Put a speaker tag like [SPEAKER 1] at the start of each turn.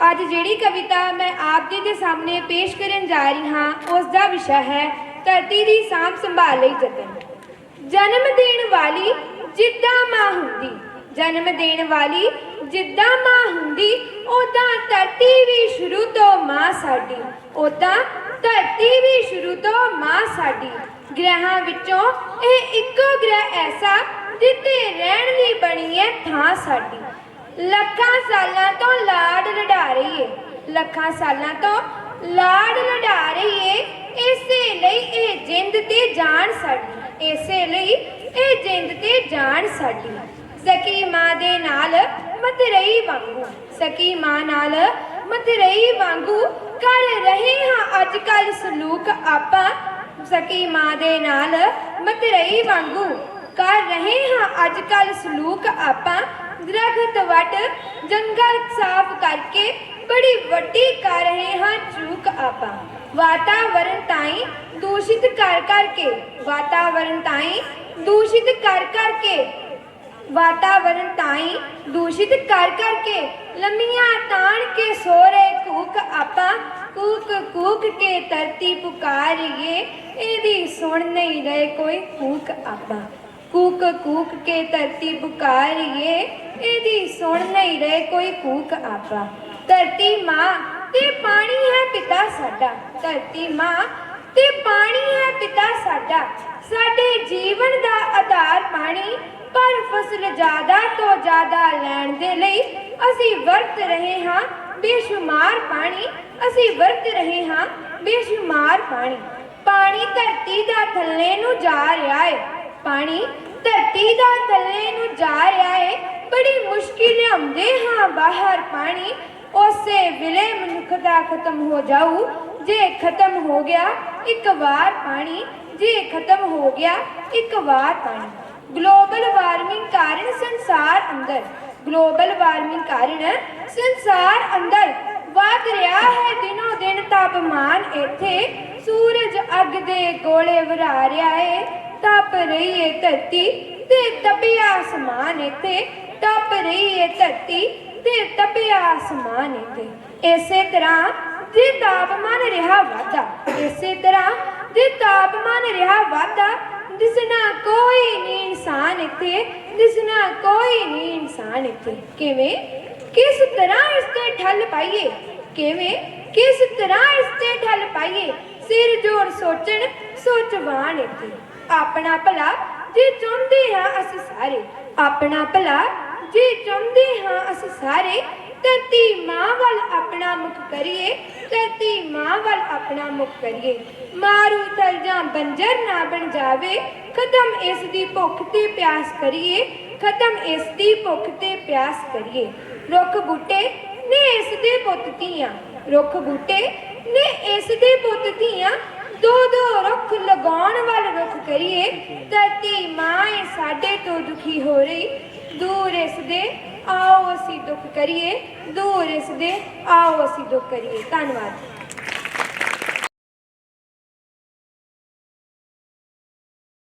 [SPEAKER 1] ਅੱਜ ਜਿਹੜੀ ਕਵਿਤਾ ਮੈਂ ਆਪ ਜੀ ਦੇ ਸਾਹਮਣੇ ਪੇਸ਼ ਕਰਨ ਜਾ ਰਹੀ ਹਾਂ, ਉਸ ਦਾ ਵਿਸ਼ਾ ਹੈ ਧਰਤੀ ਦੀ ਸਾਂਭ ਸੰਭਾਲ ਲਈ ਯਤਨ। ਜਨਮ ਦੇਣ ਵਾਲੀ ਜਿੱਦਾਂ ਮਾਂ ਹੁੰਦੀ, ਜਨਮ ਦੇਣ ਵਾਲੀ ਜਿੱਦਾਂ ਮਾਂ ਹੁੰਦੀ ਉਦਾਂ ਧਰਤੀ ਵੀ ਸ਼ੁਰੂ ਤੋਂ ਮਾਂ ਸਾਡੀ ਉਦਾਂ ਧਰਤੀ ਵੀ ਸ਼ੁਰੂ ਤੋਂ ਮਾਂ ਸਾਡੀ। ਗ੍ਰਹਿਾਂ ਵਿੱਚੋਂ ਇਹ ਇੱਕੋ ਗ੍ਰਹਿ ਐਸਾ ਜਿੱਤੇ ਰਹਿਣ ਲਈ ਬਣੀ ਹੈ ਥਾਂ ਸਾਡੀ। ਲੱਖਾਂ ਸਾਲਾਂ ਤੋਂ ਲਾਡ ਲੜਾ ਰਹੀ ਏ। ਲੱਖਾਂ ਸਾਲਾਂ ਤੋਂ ਲਾਡ ਲੜਾ ਰਹੀ ਏ। ਇਸੇ ਲਈ ਇਹ ਜਿੰਦ ਤੇ ਜਾਨ ਸਾਡੀ। ਇਸੇ ਲਈ ਇਹ ਜਿੰਦ ਤੇ ਜਾਨ ਸਾਡੀ। ਸਕੀ ਮਾਂ ਦੇ ਨਾਲ ਮਤਰਈ ਵਾਂਗੂ। ਸਕੀ ਮਾਂ ਨਾਲ ਮਤਰਈ ਵਾਂਗੂ ਕਰ ਰਹੇ ਹਾਂ ਅੱਜ ਕੱਲ ਸਲੂਕ ਆਪਾਂ। ਸਕੀ ਮਾਂ ਦੇ ਨਾਲ ਮਤਰਈ ਵਾਂਗੂ ਕਰ ਰਹੇ ਹਾਂ ਅੱਜ ਕੱਲ ਸਲੂਕ ਆਪਾਂ ਦਰਖਤ ਵੱਟ ਜੰਗਲ ਸਾਫ਼ ਕਰਕੇ ਬੜੀ ਵੱਡੀ ਕਰ ਰਹੇ ਹਾਂ ਚੂਕ ਆਪਾਂ ਵਾਤਾਵਰਣ ਤਾਈਂ ਦੂਸ਼ਿਤ ਕਰ ਕਰਕੇ ਵਾਤਾਵਰਣ ਤਾਈਂ ਦੂਸ਼ਿਤ ਕਰ ਕਰਕੇ ਵਾਤਾਵਰਣ ਤਾਈਂ ਦੂਸ਼ਿਤ ਕਰ ਕਰਕੇ ਲੰਮੀਆਂ ਤਾਣ ਕੇ ਸੋ ਰਹੇ ਕੂਕ ਆਪਾਂ ਕੂਕ ਕੂਕ ਕੇ ਧਰਤੀ ਪੁਕਾਰੀਏ ਇਹਦੀ ਸੁਣ ਨਹੀਂ ਰਹੇ ਕੋਈ ਕੂਕ ਆਪਾਂ ਕੂਕ ਕੂਕ ਕੇ ਧਰਤੀ ਪੁਕਾਰੀਏ, ਇਹਦੀ ਸੁਣ ਨਹੀਂ ਰਹੇ ਕੋਈ ਕੂਕ ਆਪਾ। ਧਰਤੀ ਮਾਂ, ਤੇ ਪਾਣੀ ਹੈ ਪਿਤਾ ਸਾਡਾ। ਧਰਤੀ ਮਾਂ, ਤੇ ਪਾਣੀ ਹੈ ਪਿਤਾ ਸਾਡਾ। ਸਾਡੇ ਜੀਵਨ ਦਾ ਆਧਾਰ ਪਾਣੀ, ਪਰ ਫਸਲ ਜ਼ਿਆਦਾ ਤੋਂ ਜ਼ਿਆਦਾ ਲੈਣ ਦੇ ਲਈ ਅਸੀਂ ਵਰਤ ਰਹੇ ਹਾਂ ਬੇਸ਼ੁਮਾਰ ਪਾਣੀ। ਅਸੀਂ ਵਰਤ ਰਹੇ ਹਾਂ ਬੇਸ਼ੁਮਾਰ ਪਾਣੀ। ਪਾਣੀ ਧਰਤੀ ਦਾ ਥੱਲੇ ਨੂੰ ਜਾ ਰਿਹਾ ਏ। ਪਾਣੀ ਧਰਤੀ ਦਾ ਥੱਲੇ ਨੂੰ ਜਾ ਰਿਹਾ ਏ। ਬੜੀ ਮੁਸ਼ਕਿਲ ਲਿਆਉਂਦੇ ਹਾਂ ਬਾਹਰ ਪਾਣੀ। ਉਸੇ ਵੇਲੇ ਮਨੁੱਖ ਦਾ ਖਤਮ ਹੋ ਜਾਊ। ਜੇ ਖਤਮ ਹੋ ਗਿਆ, ਇੱਕ ਵਾਰ ਪਾਣੀ। ਜੇ ਖਤਮ ਹੋ ਗਿਆ, ਇੱਕ ਵਾਰ ਪਾਣੀ। ਗਲੋਬਲ ਵਾਰਮਿੰਗ ਕਾਰਨ ਸੰਸਾਰ ਅੰਦਰ। ਗਲੋਬਲ ਵਾਰਮਿੰਗ ਕਾਰਨ ਸੰਸਾਰ ਅੰਦਰ ਵਧ ਰਿਹਾ ਹੈ। ਦਿਨੋ ਦਿਨ ਤਾਪਮਾਨ ਇੱਥੇ ਸੂਰਜ ਅੱਗ ਦੇ ਗੋਲੇ ਵਰਾ ਰਿਹਾ ਹੈ ਤਪ ਰਹੀ ਏ ਧਰਤੀ ਤੇ ਤਪਿਆ ਆਸਮਾਨ ਇੱਥੇ ਤਪ ਰਹੀ ਏ ਧਰਤੀ ਤੇ ਤਪਿਆ ਆਸਮਾਨ ਇੱਥੇ ਇਸੇ ਤਰ੍ਹਾਂ ਜੇ ਤਾਪਮਾਨ ਰਿਹਾ ਵਾਧਾ ਇਸੇ ਤਰ੍ਹਾਂ ਜੇ ਤਾਪਮਾਨ ਰਿਹਾ ਵਾਧਾ ਦਿਸਣਾ ਕੋਈ ਨਹੀਂ ਇਨਸਾਨ ਇੱਥੇ ਦਿਸਣਾ ਕੋਈ ਨਹੀਂ ਇਨਸਾਨ ਇੱਥੇ ਕਿਵੇਂ ਕਿਸ ਤਰ੍ਹਾਂ ਇਸ ਤੇ ਠੱਲ ਪਾਈਏ ਕਿਵੇਂ ਕਿਸ ਤਰ੍ਹਾਂ ਇਸ ਤੇ ਠੱਲ ਪਾਈਏ ਸਿਰ ਜੋਰ ਸੋਚਣ ਸੋਚਵਾਨ ਇੱਥੇ। ਆਪਣਾ ਭਲਾ ਜੇ ਚਾਹੁੰਦੇ ਹਾਂ ਅਸੀਂ ਸਾਰੇ। ਆਪਣਾ ਭਲਾ ਜੇ ਚਾਹੁੰਦੇ ਹਾਂ ਅਸੀਂ ਸਾਰੇ। ਧਰਤੀ ਮਾਂ ਵੱਲ ਆਪਣਾ ਮੁਖ ਕਰੀਏ ਧਰਤੀ ਮਾਂ ਵੱਲ ਆਪਣਾ ਮੁਖ ਕਰੀਏ। ਮਾਰੂ ਤਲ ਜਾਂ ਬੰਜਰ ਨਾ ਬਣ ਜਾਵੇ, ਖਤਮ ਇਸ ਦੀ ਭੁੱਖ ਤੇ ਪਿਆਸ ਕਰੀਏ, ਖਤਮ ਇਸ ਦੀ ਭੁੱਖ ਤੇ ਪਿਆਸ ਕਰੀਏ। ਰੁੱਖ ਬੂਟੇ ਨੇ ਇਸ ਦੇ ਪੁੱਤ ਧੀਆਂ। ਰੁੱਖ ਬੂਟੇ ਨੇ ਇਸ ਦੇ ਪੁੱਤ ਧੀਆਂ ਦੋ ਦੋ ਰੁੱਖ ਲਗਾਉਣ ਵੱਲ ਰੁੱਖ ਕਰੀਏ, ਧਰਤੀ ਮਾਂ ਏ ਸਾਡੇ ਤੋਂ ਦੁਖੀ ਹੋ ਰਹੀ। ਦੂਰ ਇਸ ਦੇ ਆਓ ਅਸੀਂ ਦੁੱਖ ਕਰੀਏ, ਦੂਰ ਇਸ ਦੇ ਆਓ ਅਸੀਂ ਦੁੱਖ ਕਰੀਏ। ਧੰਨਵਾਦ।